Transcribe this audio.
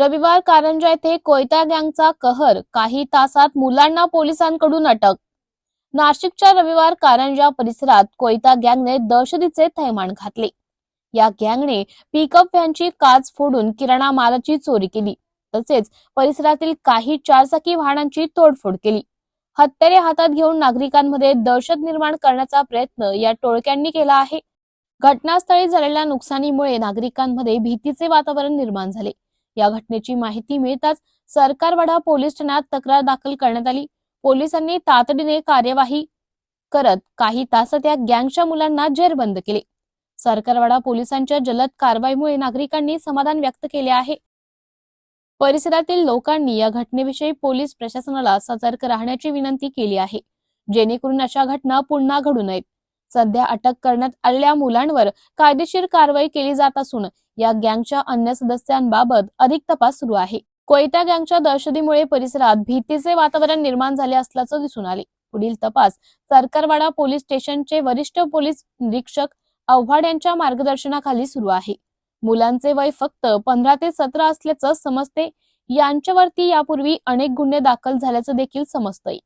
रविवार कारंजा येथे कोयता गँगचा कहर काही तासात मुलांना पोलिसांकडून अटक. नाशिकच्या रविवार कारंजा परिसरात कोयता गँगने दहशतीचे थैमान घातले. या गँगने पिकअप व्हॅनची काच फोडून किराणा मालाची चोरी केली तसेच परिसरातील काही चारचाकी वाहनांची तोडफोड केली. हत्यारे हातात घेऊन नागरिकांमध्ये दहशत निर्माण करण्याचा प्रयत्न या टोळक्यांनी केला आहे. घटनास्थळी झालेल्या नुकसानीमुळे नागरिकांमध्ये भीतीचे वातावरण निर्माण झाले. या घटनेची माहिती मिळताच सरकारवाडा पोलीस ठाण्यात तक्रार दाखल करण्यात आली. पोलिसांनी तातडीने कार्यवाही करत काही तासात या गँगच्या मुलांना जेरबंद केले. सरकारवाडा पोलिसांच्या जलद कारवाईमुळे नागरिकांनी समाधान व्यक्त केले आहे. परिसरातील लोकांनी या घटनेविषयी पोलीस प्रशासनाला सतर्क राहण्याची विनंती केली आहे. जेणेकरून अशा घटना पुन्हा घडू नयेत. सध्या अटक करण्यात आलेल्या मुलांवर कायदेशीर कारवाई केली जात असून या गँगच्या अन्य सदस्यांबाबत अधिक तपास सुरू आहे. कोयता गँगच्या दहशतीमुळे परिसरात भीतीचे वातावरण निर्माण झाले असल्याचं दिसून आले. पुढील तपास सरकारवाडा पोलीस स्टेशनचे वरिष्ठ पोलीस निरीक्षक आव्हाड यांच्या मार्गदर्शनाखाली सुरू आहे. मुलांचे वय फक्त पंधरा ते सतरा असल्याचं समजते. यांच्यावरती यापूर्वी अनेक गुन्हे दाखल झाल्याचं देखील समजतंय.